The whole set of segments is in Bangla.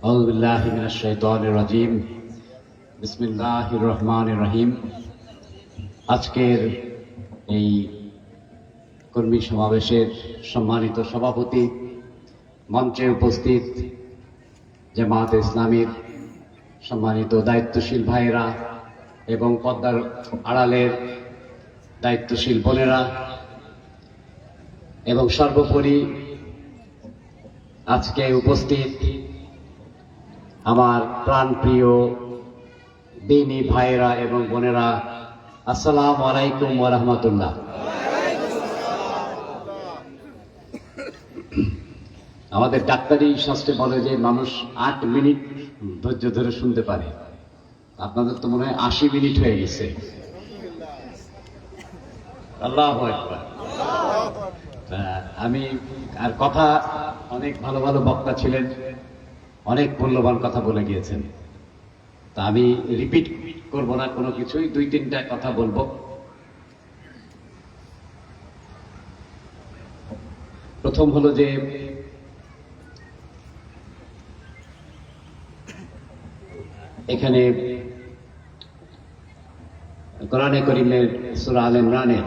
أعوذ بالله من الشيطان الرجيم بسم الله الرحمن الرحيم আজকের এই কর্মী সমাবেশের সম্মানিত সভাপতি মঞ্চে উপস্থিত জামাত ইসলামীর সম্মানিত দায়িত্বশীল ভাইয়েরা এবং পদ্মার আড়ালের দায়িত্বশীল বোনেরা এবং সর্বোপরি আজকে উপস্থিত আমার প্রাণপ্রিয় দিনী ভাইয়েরা এবং বোনেরা, আসসালাম আলাইকুম ওরহমতুল্লাহ আমাদের ডাক্তারি শাস্ত্রে বলে যে মানুষ আট মিনিট ধৈর্য ধরে শুনতে পারে। আপনাদের তো মনে হয় আশি মিনিট হয়ে গেছে। আল্লাহ আমি আর কথা, অনেক ভালো ভালো বক্তা ছিলেন, অনেক মূল্যবান কথা বলে গিয়েছেন। তা আমি রিপিট করব না, কোনো কিছুই, দুই তিনটা কথা বলব। প্রথম হলো যে এখানে কোরআনে করিমের সুরা আল ইমরানের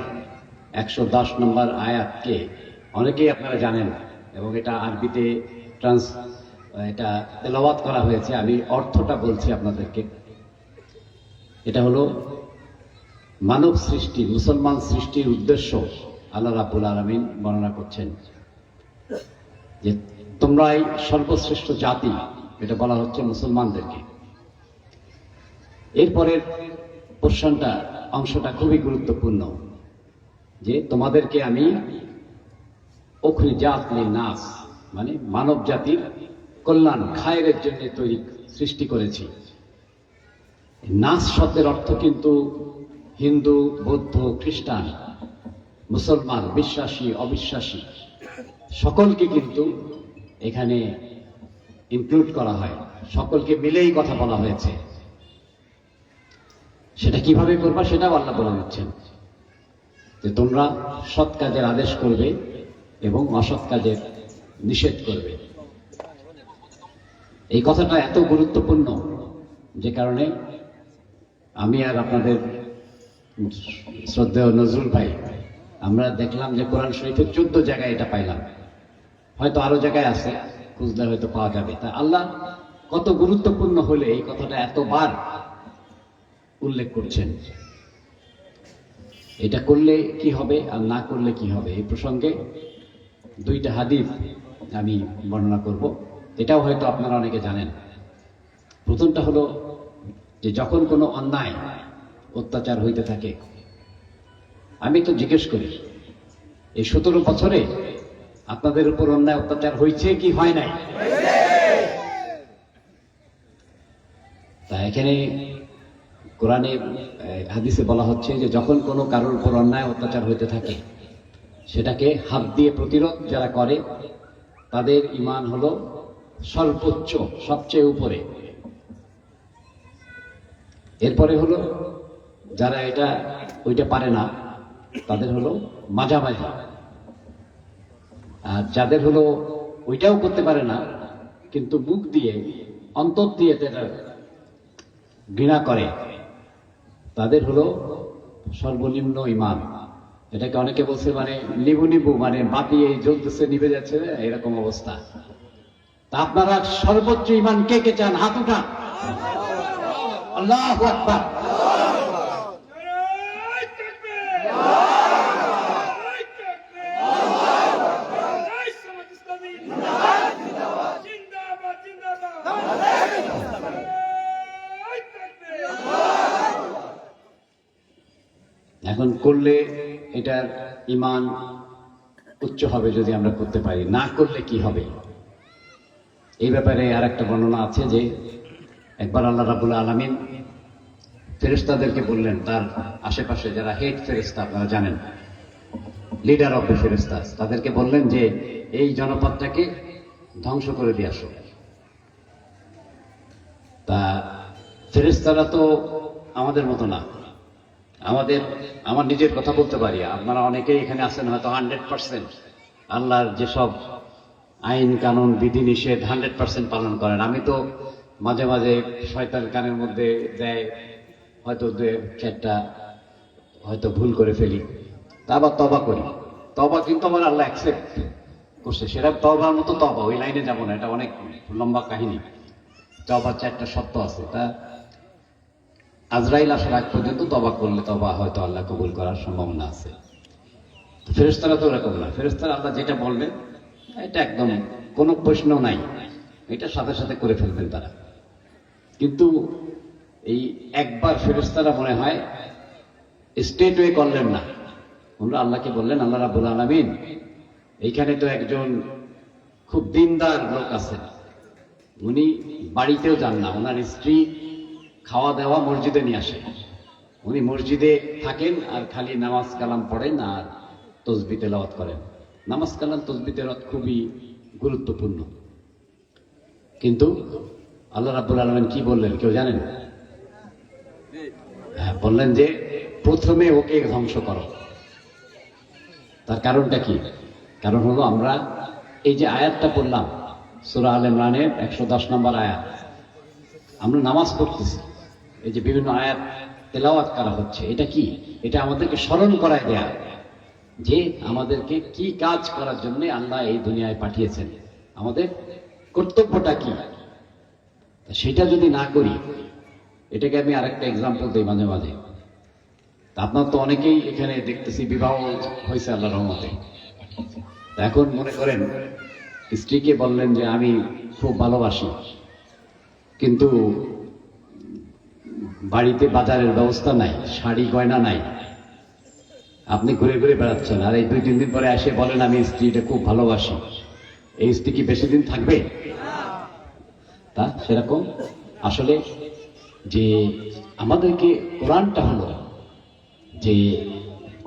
একশো দশ নম্বর আয়াতকে অনেকেই আপনারা জানেন এবং এটা আরবিতে ট্রান্স, এটা তেলাওয়াত করা হয়েছে। আমি অর্থটা বলছি আপনাদেরকে। এটা হলো মানব সৃষ্টি, মুসলমান সৃষ্টির উদ্দেশ্য আল্লাহ রাবুল আলমিন বর্ণনা করছেন যে তোমরাই সর্বশ্রেষ্ঠ জাতি, এটা বলা হচ্ছে মুসলমানদেরকে। এরপরের পোর্শনটা, অংশটা খুবই গুরুত্বপূর্ণ, যে তোমাদেরকে আমি অখরি জাত নাস মানে মানব জাতির কল্যাণ খায়ের জন্য তৈরি সৃষ্টি করেছি। নাস শব্দের অর্থ কিন্তু হিন্দু, বৌদ্ধ, খ্রিস্টান, মুসলমান, বিশ্বাসী, অবিশ্বাসী, সকলকে কিন্তু এখানে ইনক্লুড করা হয়, সকলকে মিলেই কথা বলা হয়েছে। সেটা কীভাবে করবা সেটাও আল্লাহ বলে দিচ্ছেন। যে তোমরা সৎ কাজের আদেশ করবে এবং অসৎ কাজের নিষেধ করবে। এই কথাটা এত গুরুত্বপূর্ণ যে কারণে আমি আর আপনাদের শ্রদ্ধেয় নজরুল ভাই, আমরা দেখলাম যে কোরআন শরীফের চোদ্দ জায়গায় এটা পাইলাম। হয়তো আরও জায়গায় আছে, খুঁজলে হয়তো পাওয়া যাবে। তা আল্লাহ কত গুরুত্বপূর্ণ হলে এই কথাটা এতবার উল্লেখ করছেন। এটা করলে কি হবে আর না করলে কি হবে? এই প্রসঙ্গে দুইটা হাদিস আমি বর্ণনা করব। এটাও হয়তো আপনারা অনেকে জানেন। প্রথমটা হলো যে যখন কোনো অন্যায় অত্যাচার হইতে থাকে, আমি তো জিজ্ঞেস করি, এই সতেরো বছরে আপনাদের উপর অন্যায় অত্যাচার হয়েছে কি হয় নাই? তা এখানে কোরআনে হাদিসে বলা হচ্ছে যে যখন কোনো কারোর উপর অন্যায় অত্যাচার হইতে থাকে, সেটাকে হাত দিয়ে প্রতিরোধ যারা করে, তাদের ইমান হলো সর্বোচ্চ, সবচেয়ে উপরে। এরপরে হলো, যারা এটা, ওইটা পারে না, তাদের হলো মাঝামাঝি। আর যাদের হলো ওইটাও করতে পারে না, কিন্তু মুখ দিয়ে, অন্তর দিয়ে তারা ঘৃণা করে। তাদের হলো সর্বনিম্ন ইমান এটাকে অনেকে বলছে মানে নিবু নিবু মানে বাতি এই জ্বলতেছে, নিভে যাচ্ছে, এরকম অবস্থা। তা আপনারা সর্বোচ্চ ইমান কে কে চান? হাত উঠান। আল্লাহ করলে এটার ইমান উচ্চ হবে যদি আমরা করতে পারি। না করলে কি হবে? এই ব্যাপারে আর একটা বর্ণনা আছে যে, একবার আল্লাহ রাবুল আলমিন ফেরেস্তাদেরকে বললেন, তার আশেপাশে যারা হেড ফেরেস্তা আপনারা জানেন, লিডার অফ দ্য ফেরেস্তা তাদেরকে বললেন যে, এই জনপদটাকে ধ্বংস করে দিয়ে আসো। তা ফেরেস্তারা তো আমাদের মতো না। আমাদের, আমার নিজের কথা বলতে পারি। আপনারা অনেকেই এখানে আছেন, হয়তো হান্ড্রেড পার্সেন্ট। আল্লাহর যেসব আইন, কানুন, বিধি নিষেধ হান্ড্রেড পার্সেন্ট পালন করেন। আমি তো মাঝে মাঝে শয়তান কানের মধ্যে দেয়, হয়তো দু, চারটা, হয়তো ভুল করে ফেলি। তা আবার তবা করি। তবা কিন্তু আমার আল্লাহ অ্যাকসেপ্ট করছে। সেটা তবার মতো তবা, ওই লাইনে যাব না, এটা অনেক লম্বা কাহিনী। তবার চারটা সত্য আছে। তা আজরাইল আসার আগ পর্যন্ত তবা করলে তবা হয়তো আল্লাহ কবুল করার সম্ভাবনা আছে। ফেরেস্তারা তো ওরকম না। ফেরেস্তারা আল্লাহ যেটা বলবেন, এটা একদম কোনো প্রশ্ন নাই। এটা সাথে সাথে করে ফেলবেন তারা। কিন্তু এই একবার ফেরেস্তারা মনে হয় স্টেট ওয়ে করলেন না। আমরা আল্লাহকে বললেন, আল্লাহ রাবুল আলমিন, এইখানে তো একজন খুব দিনদার লোক আছেন। উনি বাড়িতেও যান না। ওনার স্ত্রী খাওয়া দাওয়া মসজিদে নিয়ে আসে। উনি মসজিদে থাকেন আর খালি নামাজ কালাম পড়েন আর তসবি তেলাওয়াত করেন। নামাজ কালাম, তসবি তেলাওয়াত খুবই গুরুত্বপূর্ণ। কিন্তু আল্লাহ রাব্বুল আলমেন কি বললেন, কেউ জানেন? হ্যাঁ বললেন যে, প্রথমে ওকে ধ্বংস করো। তার কারণটা কি? কারণ হলো আমরা এই যে আয়াতটা পড়লাম, সুরা আল ইমরানের একশো দশ নম্বর আয়াত, আমরা নামাজ পড়তেছি। এই যে বিভিন্ন আয়াত তেলাওয়াত করা হচ্ছে, এটা কি? এটা আমাদেরকে স্মরণ করায় দেয়া যে আমাদেরকে কি কাজ করার জন্য আল্লাহ এই দুনিয়ায় পাঠিয়েছেন। আমাদের কর্তব্যটা কি? সেটা যদি না করি, এটাকে আমি আরেকটা এক্সাম্পল দিই মাঝে মাঝে। আপনার তো অনেকেই এখানে দেখতেছি বিবাহ হয়েছে আল্লাহ রহমতে। এখন মনে করেন, স্ত্রীকে বললেন যে আমি খুব ভালোবাসি, কিন্তু বাড়িতে বাজারের ব্যবস্থা নাই, শাড়ি, গয়না নাই। আপনি ঘুরে ঘুরে বেড়াচ্ছেন, আর এই দুই, তিন দিন পরে এসে বলেন, আমি স্ত্রীটা খুব ভালোবাসি। এই স্ত্রী কি বেশি দিন থাকবে? তা সেরকম। আসলে যে আমাদেরকে কোরআনটা হলো যে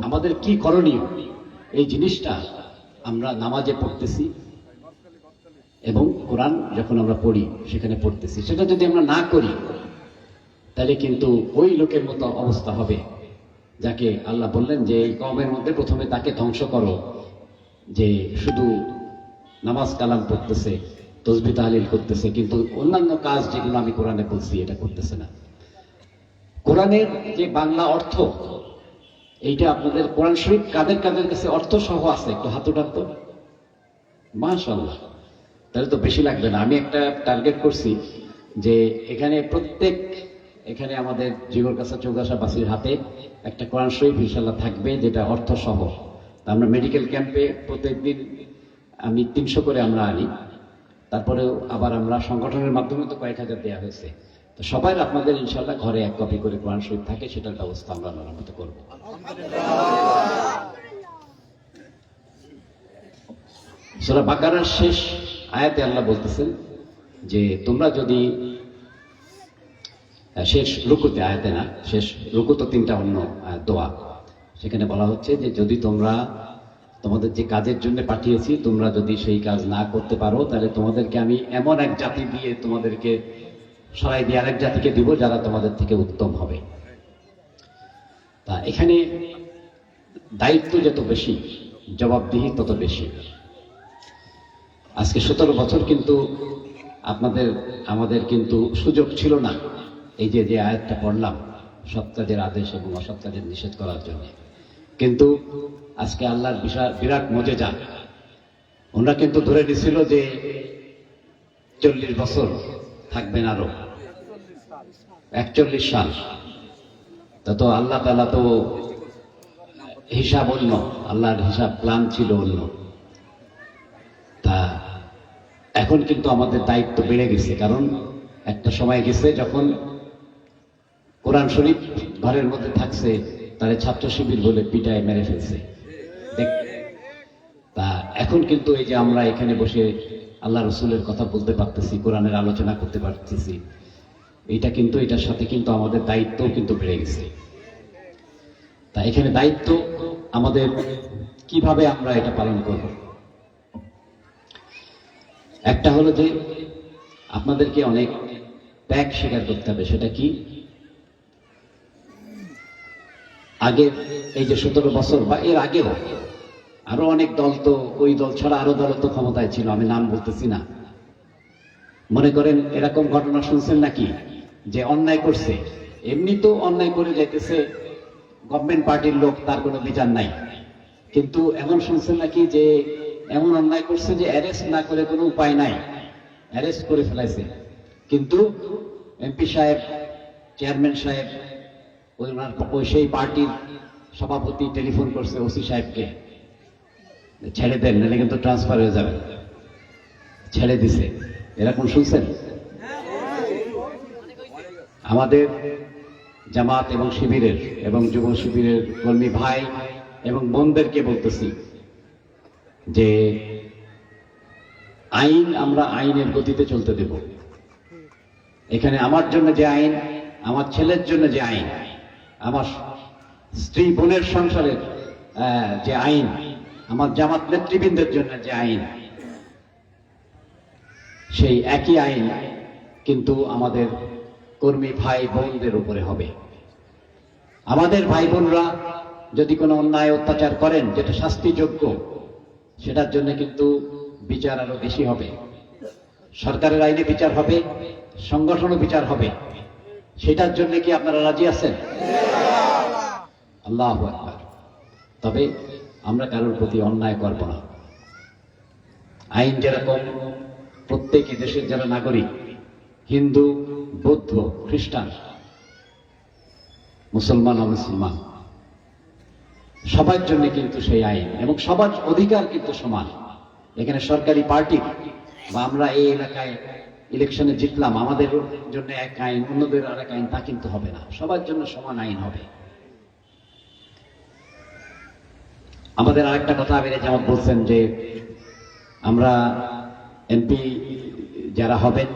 আমাদের কি করণীয়, এই জিনিসটা আমরা নামাজে পড়তেছি এবং কোরআন যখন আমরা পড়ি, সেখানে পড়তেছি। সেটা যদি আমরা না করি তাহলে কিন্তু ওই লোকের মতো অবস্থা হবে, যাকে আল্লাহ বললেন যে এই কমের মধ্যে প্রথমে তাকে ধ্বংস করো, যে শুধু নামাজ কালাম পড়তেছে, তসবি তাহলিল করতেছে, কিন্তু অন্যান্য কাজ যেগুলো আমি কোরআনে বলছি এটা করতেছে না। কোরআনের যে বাংলা অর্থ, এইটা আপনাদের কোরআন শরীফ কাদের কাদের কাছে অর্থ সহ আছে, একটু হাত উঠান তো। মাশাল্লাহ তাহলে তো বেশি লাগবে না। আমি একটা টার্গেট করছি যে এখানে প্রত্যেক এখানে আমাদের জীবন কাছা চৌগাছা বাসির হাতে একটা কোরআন শরীফ ইনশাল্লাহ থাকবে, যেটা অর্থ সহ। আমরা মেডিকেল ক্যাম্পে প্রত্যেকদিন, আমি তিনশো করে আমরা আনি। তারপরেও আবার আমরা সংগঠনের মাধ্যমে তো কয়েক হাজার দেওয়া হয়েছে। তো সবাই আপনাদের ইনশাল্লাহ ঘরে এক কপি করে কোরআন শরীফ থাকে, সেটার ব্যবস্থা আমরা মেরামত করব। সুরা বাকারার শেষ আয়াতে আল্লাহ বলতেছেন যে, তোমরা যদি শেষ রুকুতে আয়াতে না, শেষ রুকু তো তিনটা অন্য দোয়া। সেখানে বলা হচ্ছে যে যদি তোমরা তোমাদের যে কাজের জন্য পাঠিয়েছি, তোমরা যদি সেই কাজ না করতে পারো, তাহলে তোমাদেরকে আমি এমন এক জাতি দিয়ে তোমাদেরকে সরাই দিয়ে আরেক জাতিকে দিব যারা তোমাদের থেকে উত্তম হবে। তা এখানে দায়িত্ব যত বেশি, জবাবদিহি তত বেশি। আজকে সতেরো বছর কিন্তু আপনাদের, আমাদের কিন্তু সুযোগ ছিল না। এই যে যে আয়াতটা পড়লাম কাজের আদেশ এবং অসৎ কাজের নিষেধ করার জন্য। কিন্তু আজকে আল্লাহর বিশাল, বিরাট মজেজা ওনারা কিন্তু ধরে নিছিল যে চল্লিশ বছর থাকবেন আরও। একচল্লিশ সাল। তা তো আল্লাহ তালা তো হিসাব অন্য, আল্লাহর হিসাব প্ল্যান ছিল অন্য। তা এখন কিন্তু আমাদের দায়িত্ব বেড়ে গেছে, কারণ একটা সময় গেছে যখন কোরআন শরীফ ঘরের মধ্যে থাকছে, তারে ছাত্র শিবির বলে পিটায়, মেরে ফেলছে। তা এখন কিন্তু এই যে আমরা এখানে বসে আল্লাহ রসুলের কথা বলতে পারতেছি, কোরআনের আলোচনা করতে পারতেছি এটা কিন্তু, এটার সাথে কিন্তু আমাদের দায়িত্ব কিন্তু বেড়ে গেছে। তা এখানে দায়িত্ব আমাদের, কীভাবে আমরা এটা পালন করব? একটা হলো যে, আপনাদেরকে অনেক ত্যাগ স্বীকার করতে হবে, সেটা কি? আগের এই যে সতেরো বছর, বা এর আগেও আরও অনেক দল তো, ওই দল ছাড়া আরও দল তো ক্ষমতায় ছিল, আমি নাম বলতেছি না। মনে করেন, এরকম ঘটনা শুনছেন নাকি? যে অন্যায় করছে। এমনি তো অন্যায় করে যাইতেছে গভর্নমেন্ট পার্টির লোক, তার কোনো বিচার নাই। কিন্তু এমন শুনছেন নাকি যে, এমন অন্যায় করছে যে অ্যারেস্ট না করে কোনো উপায় নাই। অ্যারেস্ট করে ফেলাইছে। কিন্তু এমপি সাহেব চেয়ারম্যান সাহেব ওই সেই পার্টির সভাপতি টেলিফোন করছে ওসি সাহেবকে। ছেড়ে দেন নাহলে কিন্তু ট্রান্সফার হয়ে যাবে। ছেড়ে দিছে। এরকম শুনছেন? আমাদের জামাত এবং শিবিরের এবং যুব শিবিরের কর্মী ভাই এবং বোনদেরকে বলতেছি যে আইন আমরা আইনের গতিতে চলতে দেব। এখানে আমার জন্য যে আইন, আমার ছেলের জন্য যে আইন আমার স্ত্রী বোনের সংসারের যে আইন, আমার জামাত নেতৃবৃন্দের জন্য যে আইন, সেই একই আইন কিন্তু আমাদের কর্মী ভাই বোনদের উপরে হবে। আমাদের ভাই বোনরা যদি কোনো অন্যায় অত্যাচার করেন, যেটা শাস্তিযোগ্য, সেটার জন্য কিন্তু বিচার আরও বেশি হবে। সরকারের আইনে বিচার হবে, সংগঠনও বিচার হবে। সেটার জন্য কি আপনারা রাজি আছেন? আল্লাহ আকবার। তবে আমরা কারোর প্রতি অন্যায় করব না। আইন যেরকম প্রত্যেকই দেশের যারা নাগরিক, হিন্দু, বৌদ্ধ, খ্রিস্টান, মুসলমান অমুসলমান সবার জন্য কিন্তু সেই আইন এবং সবার অধিকার কিন্তু সমান। এখানে সরকারি পার্টি বা আমরা এই এলাকায় ইলেকশনে জিতলাম, আমাদের জন্য এক আইন, অন্যদের আর এক আইন, তা কিন্তু হবে না। সবার জন্য সমান আইন হবে। আমাদের আরেকটা কথা আবিরে যেমন বলছেন যে, আমরা এমপি যারা হবেন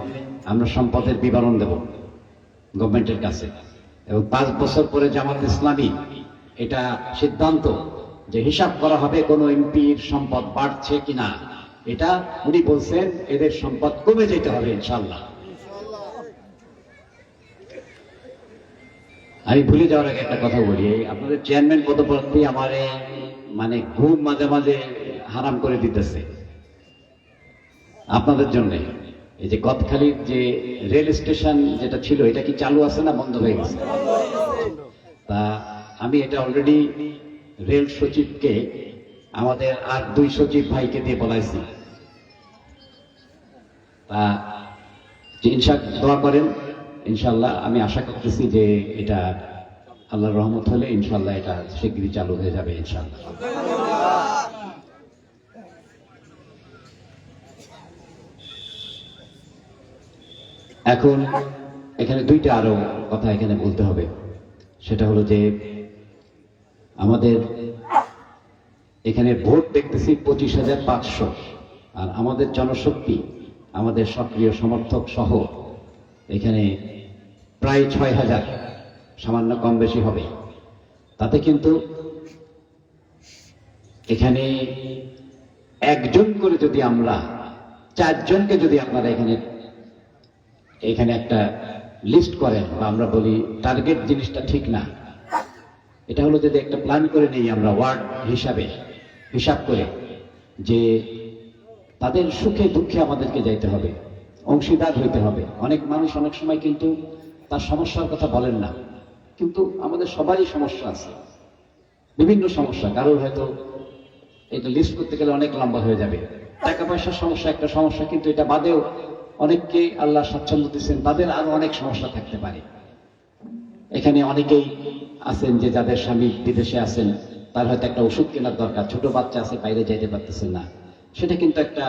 আমরা সম্পদের বিবরণ দেব গভর্নমেন্টের কাছে। এবং পাঁচ বছর পরে জামাত ইসলামী এটা সিদ্ধান্ত যে হিসাব করা হবে কোন এমপির সম্পদ বাড়ছে কিনা। এটা উনি বলছেন, এদের সম্পদ কমে যেতে হবে ইনশাল্লাহ আমি ভুলে যাওয়ার আগে একটা কথা বলি আপনাদের চেয়ারম্যান পদপ্রার্থী আমারে মানে ঘুম মাঝে মাঝে হারাম করে দিতেছে। আপনাদের জন্য, এই যে গদখালির যে রেল স্টেশন যেটা ছিল, এটা কি চালু আছে না বন্ধ হয়ে গেছে? তা আমি এটা অলরেডি রেল সচিবকে, আমাদের আর দুই সচিব ভাইকে দিয়ে বলাইছি। তা যে ইনশা দোয়া করেন ইনশাল্লাহ আমি আশা করতেছি যে এটা আল্লাহর রহমত হলে ইনশাল্লাহ এটা শীঘ্রই চালু হয়ে যাবে ইনশাল্লাহ এখন এখানে দুইটা আরও কথা এখানে বলতে হবে। সেটা হলো যে আমাদের এখানে ভোট দেখতেছি পঁচিশ হাজার পাঁচশো। আর আমাদের জনশক্তি, আমাদের সক্রিয় সমর্থক সহ এখানে প্রায় ছয় হাজার। সামান্য কম বেশি হবে। তাতে কিন্তু এখানে একজন করে যদি আমরা, চারজনকে যদি আপনারা এখানে এখানে একটা লিস্ট করেন বা আমরা বলি টার্গেট জিনিসটা ঠিক না, এটা হলো যদি একটা প্ল্যান করে নিই আমরা ওয়ার্ড হিসাবে, হিসাব করে যে তাদের সুখে দুঃখে আমাদেরকে যাইতে হবে, অংশীদার হইতে হবে। অনেক মানুষ অনেক সময় কিন্তু তার সমস্যার কথা বলেন না। কিন্তু আমাদের সবারই সমস্যা আছে। বিভিন্ন সমস্যা, কারোর হয়তো এটা লিস্ট করতে গেলে অনেক লম্বা হয়ে যাবে। টাকা পয়সার সমস্যা একটা সমস্যা, কিন্তু এটা বাদেও অনেককে আল্লাহ স্বাচ্ছন্দ্য দিচ্ছেন, তাদের আরও অনেক সমস্যা থাকতে পারে। এখানে অনেকেই আছেন যে যাদের স্বামী বিদেশে আছেন, তার হয়তো একটা ওষুধ কেনার দরকার, ছোট বাচ্চা আছে, বাইরে যাইতে পারতেছেন না। সেটা কিন্তু একটা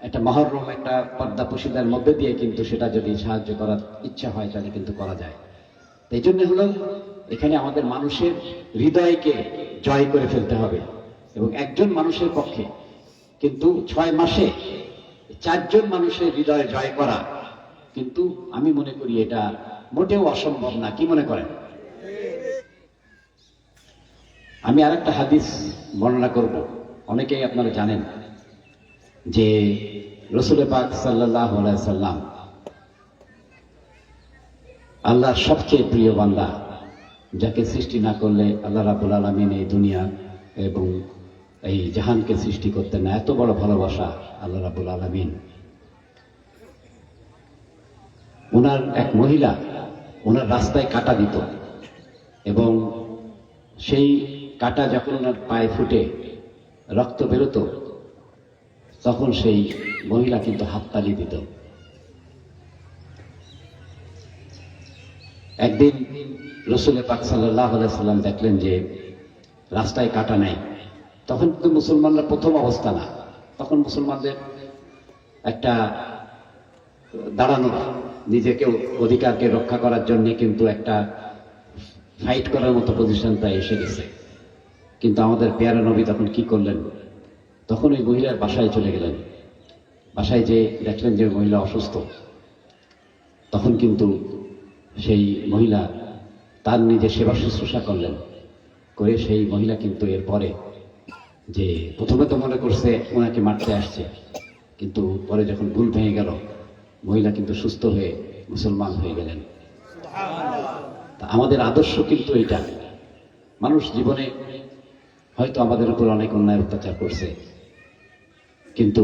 একটা মহরম, একটা পর্দা পুশিদার মধ্যে দিয়ে কিন্তু সেটা যদি সাহায্য করার ইচ্ছা হয়, তাহলে কিন্তু করা যায়। এই জন্য হলো এখানে আমাদের মানুষের হৃদয়কে জয় করে ফেলতে হবে এবং একজন মানুষের পক্ষে। কিন্তু ছয় মাসে চারজন মানুষের হৃদয় জয় করা কিন্তু আমি মনে করি এটা মোটেও অসম্ভব না। কি মনে করেন? আমি আরেকটা হাদিস বর্ণনা করব। অনেকেই আপনারা জানেন যে রসুল পাক সাল্লাহ সাল্লাম আল্লাহর সবচেয়ে প্রিয় বান্দা, যাকে সৃষ্টি না করলে আল্লাহ রাবুল আলমিন এই দুনিয়া এবং এই জাহানকে সৃষ্টি করতেন না। এত বড় ভালোবাসা আল্লাহ রাবুল আলমিন। ওনার এক মহিলা ওনার রাস্তায় কাটা দিত এবং সেই কাটা যখন ওনার পায়ে ফুটে, রক্ত বেরোতো, তখন সেই মহিলা কিন্তু হাততালি দিত। একদিন রসুল পাক সাল্লাহ সাল্লাম দেখলেন যে রাস্তায় কাটা নেই। তখন কিন্তু মুসলমানরা প্রথম অবস্থা না। তখন মুসলমানদের একটা দাঁড়ানোর, নিজেকে অধিকারকে রক্ষা করার জন্য কিন্তু একটা ফাইট করার মতো পজিশন প্রায় এসে গেছে। কিন্তু আমাদের পেয়ারা নবী তখন কি করলেন? তখন ওই মহিলার বাসায় চলে গেলেন। বাসায় যে দেখলেন যে মহিলা অসুস্থ। তখন কিন্তু সেই মহিলা তার নিজে সেবা শুশ্রূষা করলেন। করে সেই মহিলা কিন্তু এরপরে যে প্রথমে তো মনে করছে ওনাকে মারতে আসছে, কিন্তু পরে যখন ভুল ভেঙে গেল, মহিলা কিন্তু সুস্থ হয়ে মুসলমান হয়ে গেলেন। তা আমাদের আদর্শ কিন্তু এটা মানুষ জীবনে হয়তো আমাদের উপর অনেক অন্যায় অত্যাচার করছে, কিন্তু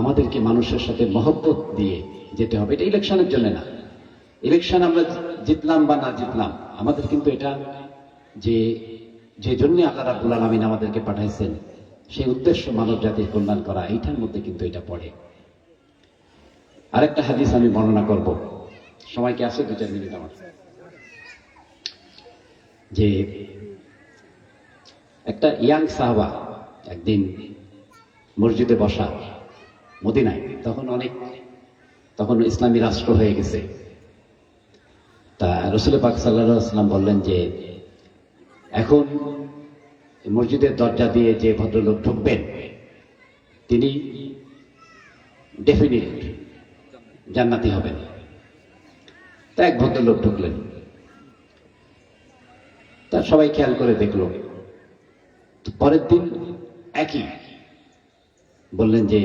আমাদেরকে মানুষের সাথে মহব্বত দিয়ে যেতে হবে। এটা ইলেকশনের জন্য না। ইলেকশন আমরা জিতলাম বা না জিতলাম, আমাদের কিন্তু এটা যে যে জন্য আল্লাহ রাবুল আলমিন আমাদেরকে পাঠাইছেন, সেই উদ্দেশ্য মানব জাতির কল্যাণ করা, এইটার মধ্যে কিন্তু এটা পড়ে। আরেকটা হাদিস আমি বর্ণনা করব। সময় কি আছে? দু চার মিনিট আমার। যে একটা ইয়াং সাহাবা একদিন মসজিদে বসা মদিনায়, তখন অনেক, তখন ইসলামী রাষ্ট্র হয়ে গেছে। তা রসুল পাক সাল্লাম বললেন যে, এখন মসজিদের দরজা দিয়ে যে ভদ্রলোক ঢুকবেন, তিনি ডেফিনিট জান্নাতি হবেন। তা এক ভদ্রলোক ঢুকলেন। তা সবাই খেয়াল করে দেখল। পরের দিন একই বললেন যে,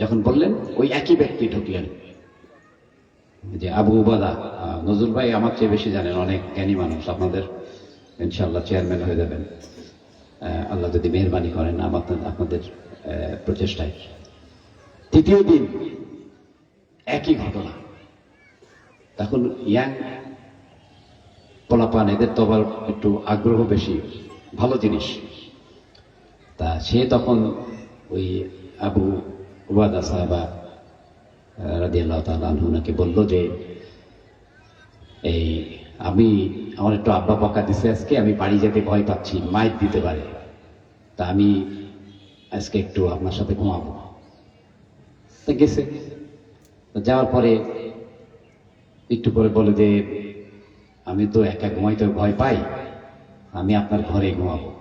যখন বললেন, ওই একই ব্যক্তি ঢুকলেন। যে আবু উবাদা নজরুল ভাই আমার চেয়ে বেশি জানেন, অনেক জ্ঞানী মানুষ আপনাদের। ইনশাল্লাহ চেয়ারম্যান হয়ে যাবেন। আল্লাহ যদি মেহরবানি করেন আমাদের আপনাদের প্রচেষ্টায়। তৃতীয় দিন, একই ঘটনা। তখন ইয়াং পোলাপান, এদের তো আবার একটু আগ্রহ বেশি, ভালো জিনিস। তা সে তখন ওই আবু উবাদা সাহেবা রাজি আল্লাহ তালুনাকে বলল যে, এই, আমি, আমার একটু আব্বা পাকা দিছে আজকে, আমি বাড়ি যেতে ভয় পাচ্ছি মাইক দিতে পারে। তা আমি আজকে একটু আপনার সাথে ঘুমাবো। গেছে। যাওয়ার পরে একটু পরে বলে যে, আমি তো একা ঘুমাইতে ভয় পাই, আমি আপনার ঘরে ঘুমাবো।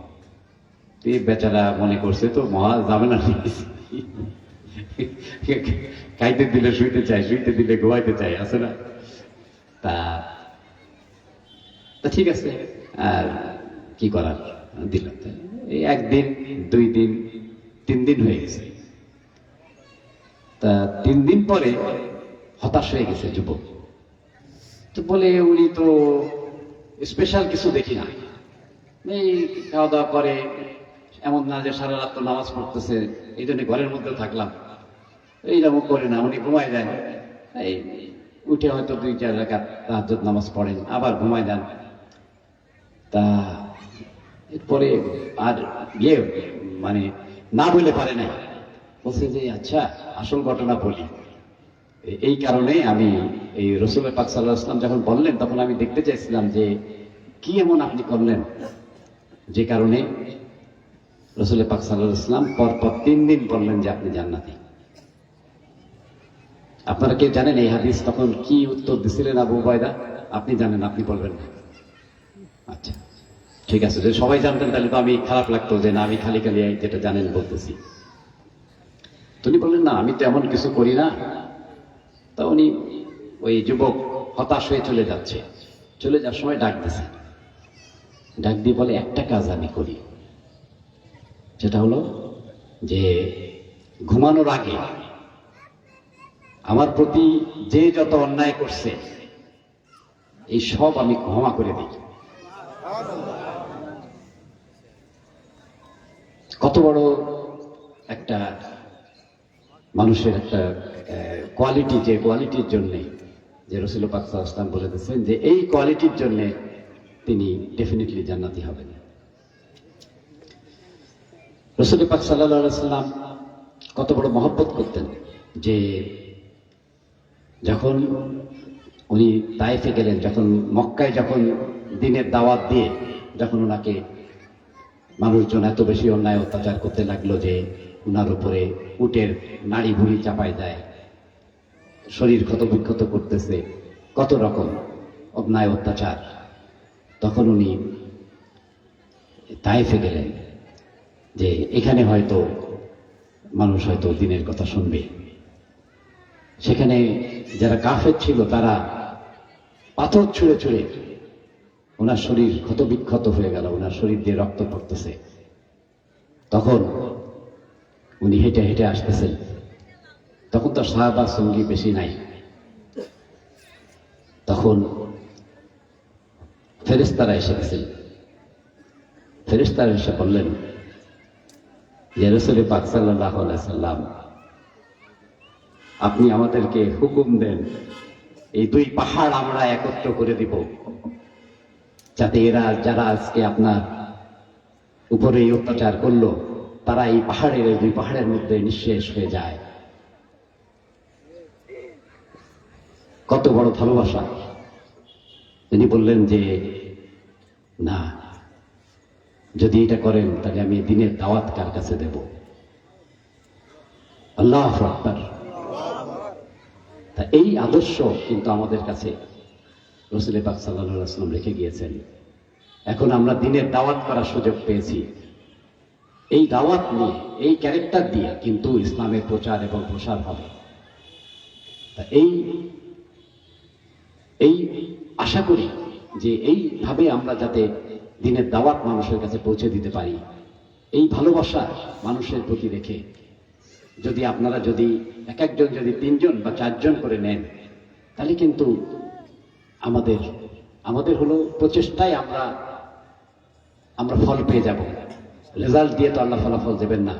এই বেচারা মনে করছে তো, মহা ঝামেলা নিয়েছি খাইতে দিলে শুইতে চাই শুইতে দিলে ঘুমাইতে চাই আছে না? তা ঠিক আছে। আর কি করার? দিলাম এই একদিন, দুই দিন, তিন দিন হয়ে গেছে। তা তিন দিন পরে হতাশ হয়ে গেছে যুবক। তো বলে, উনি তো স্পেশাল কিছু দেখি না। এই খাওয়া দাওয়া করে এমন না যে সারা রাত নামাজ পড়তেছে, এই জন্য ঘরের মধ্যে থাকলাম। এইরকম করে না, উনি ঘুমায় দেন এই, উঠে হয়তো দুই, চার রেখা তাহাজ্জুদ নামাজ পড়েন, আবার ঘুমায় দেন তা, এরপরে আর ইয়ে মানে না বলে পারে না বলছে যে আচ্ছা আসল ঘটনা বলি। এই কারণে আমি এই রসুল পাক সাল্লাহ যখন বললেন, তখন আমি দেখতে চাইছিলাম যে, কি এমন আপনি করলেন? যে কারণে রসুল পাক সাল্লাহ ইসলাম পরপর তিন দিন বললেন যে আপনি জান্নাতি। আপনারা কেউ জানেন এই হাদিস তখন কি উত্তর দিছিলেন আবু উবায়দা? আপনি জানেন, আপনি বলবেন না। আচ্ছা ঠিক আছে, যদি সবাই জানতেন তাহলে তো আমি খারাপ লাগতো যে না, আমি খালি খালি যেটা জানেন বলতেছি। তিনি বললেন, না, আমি তো এমন কিছু করি না। তা উনি ওই যুবক হতাশ হয়ে চলে যাচ্ছে। চলে যাওয়ার সময় ডাক দিছে। ডাক দিয়ে বলে, একটা কাজ আমি করি। সেটা হলো যে ঘুমানোর আগে আমার প্রতি যে যত অন্যায় করছে, এই সব আমি ক্ষমা করে দিই। কত বড় একটা মানুষের একটা কোয়ালিটি যে কোয়ালিটির জন্যে, যে রসুল পাক সাল্লাম বলে দিচ্ছেন যে এই কোয়ালিটির জন্যে তিনি ডেফিনেটলি জান্নাতি হবেন। রসুল পাক সাল্লাহ সাল্লাম কত বড় মহব্বত করতেন যে যখন উনি তাইফে গেলেন, যখন মক্কায় যখন দিনের দাওয়াত দিয়ে যখন ওনাকে মানুষজন এত বেশি অন্যায় অত্যাচার করতে লাগল যে উনার উপরে উটের নাড়ি ভুড়ি চাপায় দেয়, শরীর ক্ষত বিক্ষত করতেছে, কত রকম অন্যায় অত্যাচার। তখন উনি তাইফে গেলেন। যে এখানে হয়তো মানুষ হয়তো দিনের কথা শুনবে। সেখানে যারা কাফের ছিল, তারা পাথর ছুঁড়ে ছুঁড়ে ওনার শরীর ক্ষত বিক্ষত হয়ে গেল, ওনার শরীর দিয়ে রক্ত পড়তেছে। তখন উনি হেঁটে হেঁটে আসতেছেন। তখন তো সাহাবা সঙ্গী বেশি নাই। তখন ফেরেস্তারা এসে গেছেন। ফেরেস্তারা এসে বললেন যে রসুল পাক সাল্লাম, আপনি আমাদেরকে হুকুম দেন, এই দুই পাহাড় আমরা একত্র করে দিব, যাতে এরা, যারা আজকে আপনার উপরে অত্যাচার করল, তারা এই পাহাড়ের, এই দুই পাহাড়ের মধ্যে নিঃশেষ হয়ে যায়। কত বড় ভালোবাসা। তিনি বললেন যে, না। যদি এটা করেন, তাহলে আমি দিনের দাওয়াত কার কাছে দেব? আল্লাহ আকবার। তা এই আদর্শ কিন্তু আমাদের কাছে রসুল পাক সাল্লাম রেখে গিয়েছেন। এখন আমরা দিনের দাওয়াত করার সুযোগ পেয়েছি। এই দাওয়াত নিয়ে, এই ক্যারেক্টার দিয়ে কিন্তু ইসলামের প্রচার এবং প্রসার হবে। তা এই এই আশা করি যে এইভাবে আমরা যাতে দিনের দাওয়াত মানুষের কাছে পৌঁছে দিতে পারি। এই ভালোবাসা মানুষের প্রতি রেখে যদি আপনারা যদি এক একজন যদি তিনজন বা চারজন করে নেন, তাহলে কিন্তু আমাদের আমাদের হলো প্রচেষ্টায় আমরা আমরা ফল পেয়ে যাব। রেজাল্ট দিয়ে তো আল্লাহ ফলাফল দেবেন না।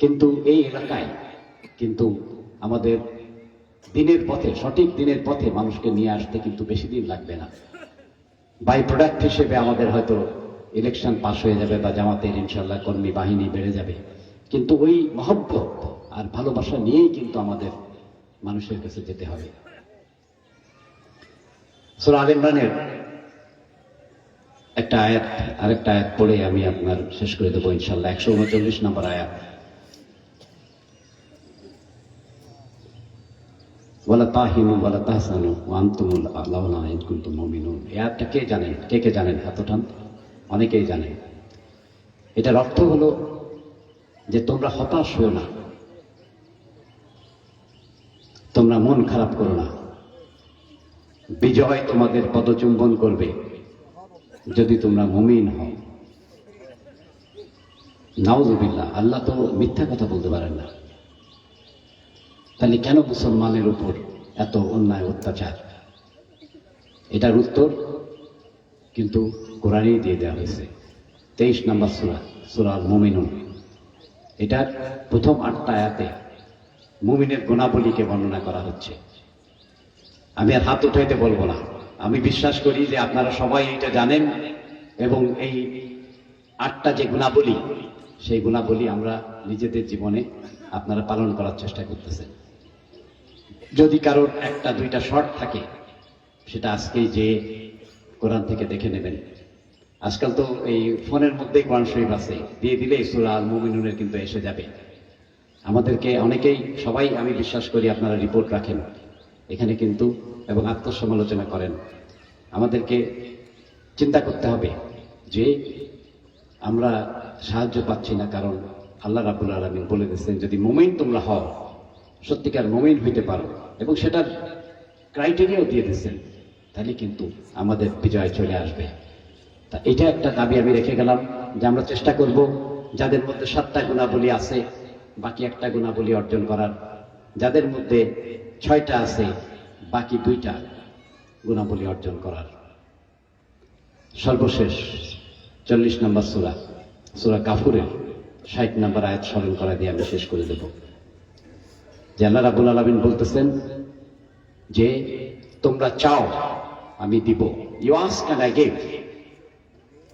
কিন্তু এই এলাকায় কিন্তু আমাদের দিনের পথে, সঠিক দিনের পথে মানুষকে নিয়ে আসতে কিন্তু বেশি দিন লাগবে না। বাই প্রোডাক্ট হিসেবে আমাদের হয়তো ইলেকশন পাস হয়ে যাবে বা জামাতের ইনশাল্লাহ কর্মী বাহিনী বেড়ে যাবে। কিন্তু ওই মহব্বত আর ভালোবাসা নিয়েই কিন্তু আমাদের মানুষের কাছে যেতে হবে। সুরা আল ইমরানের একটা আয়াত, আরেকটা আয়াত পড়ে আমি আপনার শেষ করে দেবো ইনশাল্লাহ একশো উনচল্লিশ নম্বর আয়াত। কে জানেন কে কে জানেন হাত অনেকেই জানেন এটার অর্থ হলো যে তোমরা হতাশ হও না। তোমরা মন খারাপ করো না। বিজয় তোমাদের পদচুম্বন করবে যদি তোমরা মুমিন হও। নাউজুবিল্লাহ, আল্লাহ তো মিথ্যা কথা বলতে পারেন না। তাহলে কেন মুসলমানের উপর এত অন্যায় অত্যাচার? এটার উত্তর কিন্তু কোরআনেই দিয়ে দেওয়া হয়েছে। তেইশ নম্বর সুরা সুরাল মুমিনুন। এটার প্রথম আটটা আয়াতে মুমিনের গুণাবলীকে বর্ণনা করা হচ্ছে। আমি আর হাত উঠাইতে বলব না। আমি বিশ্বাস করি যে আপনারা সবাই এটা জানেন এবং এই আটটা যে গুণাবলী, সেই গুণাবলী আমরা নিজেদের জীবনে আপনারা পালন করার চেষ্টা করতেছেন। যদি কারোর একটা, দুইটা শর্ট থাকে, সেটা আজকেই যে কোরআন থেকে দেখে নেবেন। আজকাল তো এই ফোনের মধ্যেই কোরআন শরীফ আছে। দিয়ে দিলেই সুরা আল মুমিনুনের কিন্তু এসে যাবে। আমাদেরকে অনেকেই, সবাই আমি বিশ্বাস করি আপনারা রিপোর্ট রাখেন। এখানে কিন্তু, এবং আত্মসমালোচনা করেন। আমাদেরকে চিন্তা করতে হবে যে আমরা সাহায্য পাচ্ছি না, কারণ আল্লাহ রাবুল আলমিন বলে দিচ্ছেন যদি মোমেন তোমরা হও সত্যিকার মোমেন হইতে পারো। এবং সেটার ক্রাইটেরিয়াও দিয়ে দিচ্ছেন। তাহলে কিন্তু আমাদের বিজয় চলে আসবে। তা এটা একটা দাবি আমি রেখে গেলাম যে আমরা চেষ্টা করব যাদের মধ্যে সাতটা গুণাবলী আছে, বাকি একটা গুণাবলী অর্জন করার। যাদের মধ্যে ছয়টা আছে, বাকি দুইটা গুণাবলী অর্জন করার। সর্বশেষ চল্লিশ নম্বর সুরা সুরা কাফুরের ষাট নম্বর আয়াত স্মরণ করা দিয়ে আমি শেষ করে দেব। যে আল্লাহ রাবুল আলমিন বলতেছেন যে, তোমরা চাও, আমি দিব। You us can I gave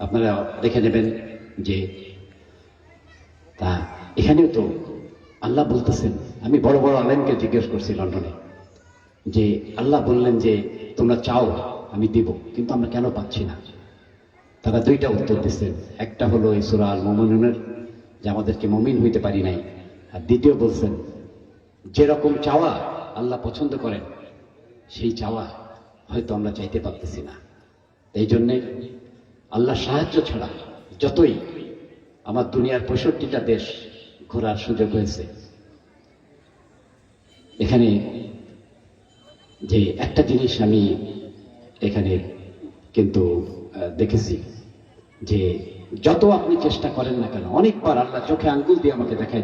আপনারা দেখে নেবেন যে, তা এখানেও তো আল্লাহ বলতেছেন, আমি বড় বড় আলেমকে জিজ্ঞেস করছি লন্ডনে, যে আল্লাহ বললেন যে, তোমরা চাও, আমি দিব, কিন্তু আমরা কেন পাচ্ছি না? তারা দুইটা উত্তর দিচ্ছেন একটা হলো এই সুরা আল মোমিনের যে আমাদেরকে মমিন হইতে পারি নাই। আর দ্বিতীয় বলছেন যেরকম চাওয়া আল্লাহ পছন্দ করেন, সেই চাওয়া হয়তো আমরা চাইতে পারতেছি না। এই জন্যে আল্লাহ সাহায্য ছাড়া যতই আমার দুনিয়ার পঁয়ষট্টিটা দেশ ঘোরার সুযোগ হয়েছে, এখানে যে একটা জিনিস আমি এখানে কিন্তু দেখেছি যে যত আপনি চেষ্টা করেন না কেন, অনেকবার আল্লাহ চোখে আঙ্গুল দিয়ে আমাকে দেখাই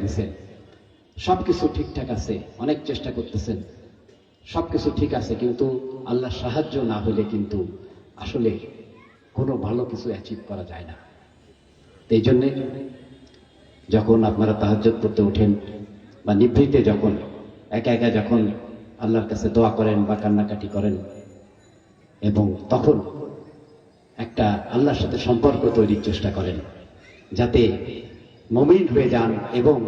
দিছেন সবকিছু ঠিকঠাক আছে, অনেক চেষ্টা করতেছেন। সবকিছু ঠিক আছে, কিন্তু আল্লাহ সাহায্য না হলে কিন্তু আসলে কোনো ভালো কিছু অ্যাচিভ করা যায় না। এই জন্যে যখন আপনারা তাহাজ্জত করতে ওঠেন বা নিভৃতে যখন, একা একা যখন আল্লাহর কাছে দোয়া করেন বা কান্নাকাটি করেন, এবং তখন একটা আল্লাহর সাথে সম্পর্ক তৈরির চেষ্টা করেন, যাতে মমিন হয়ে যান এবং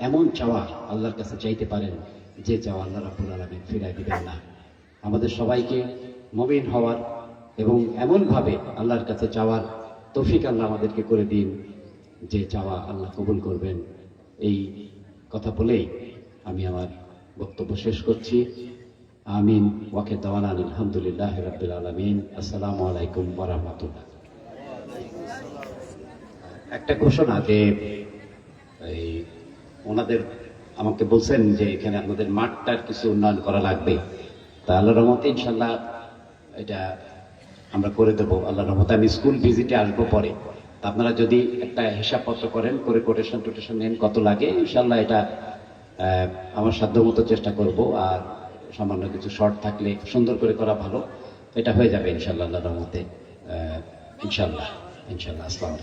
এমন চাওয়া আল্লাহর কাছে চাইতে পারেন যে চাওয়া আল্লাহ রাব্বুল আলামিন ফিরাই দিবেন না। আমাদের সবাইকে মমিন হওয়ার এবং এমনভাবে আল্লাহর কাছে চাওয়ার তৌফিক আল্লাহ আমাদেরকে করে দিন যে চাওয়া আল্লাহ কবুল করবেন। এই কথা বলেই আমি আমার বক্তব্য শেষ করছি। আমিন। ওয়াকে দাওয়ান আলহামদুলিল্লাহ রাব্বিল আলামিন। আসসালামু আলাইকুম ওয়া রাহমাতুল্লাহ। একটা ঘোষণা যে এই ওনাদের আমাকে বলছেন যে এখানে আপনাদের মাঠটার কিছু উন্নয়ন করা লাগবে। তা আল্লাহ রহমতে ইনশাল্লাহ এটা আমরা করে দেবো। আল্লাহ রহমতে আমি স্কুল ভিজিটে আসব পরে। তা আপনারা যদি একটা হিসাবপত্র করেন, করে কোটেশন টোটেশন নেন কত লাগে ইনশাল্লাহ এটা আমার সাধ্য মতো চেষ্টা করব। আর সামান্য কিছু শর্ট থাকলে সুন্দর করে করা ভালো। এটা হয়ে যাবে ইনশাল্লাহ আল্লাহ রহমতে। ইনশাল্লাহ ইনশাল্লাহ আসসালামু